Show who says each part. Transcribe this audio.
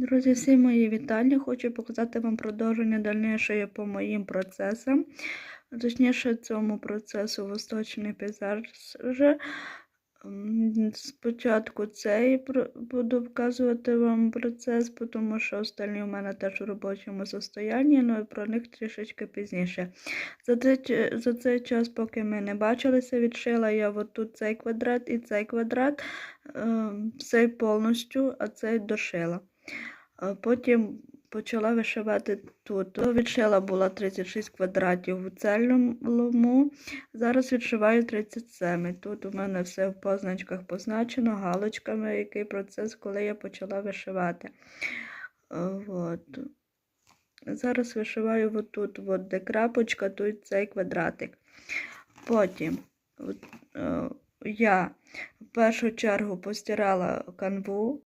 Speaker 1: Друзі, всі мої вітання. Хочу показати вам продовження дальнішої по моїм процесам. Точніше, цьому процесу восточний пейзаж. Спочатку цей буду вказувати вам процес, тому що останні у мене теж у робочому состоянні, ну і про них трішечки пізніше. За цей, за цей час, поки ми не бачилися, відшила я отут цей квадрат і цей квадрат, е, цей повністю, а цей дошила. Потім почала вишивати тут. Відшила була 36 квадратів у цельному. Зараз відшиваю 37. Тут у мене все в позначках позначено, галочками, який процес, коли я почала вишивати. От. Зараз вишиваю отут, от де крапочка, тут цей квадратик. Потім от, е, я в першу чергу постирала канву,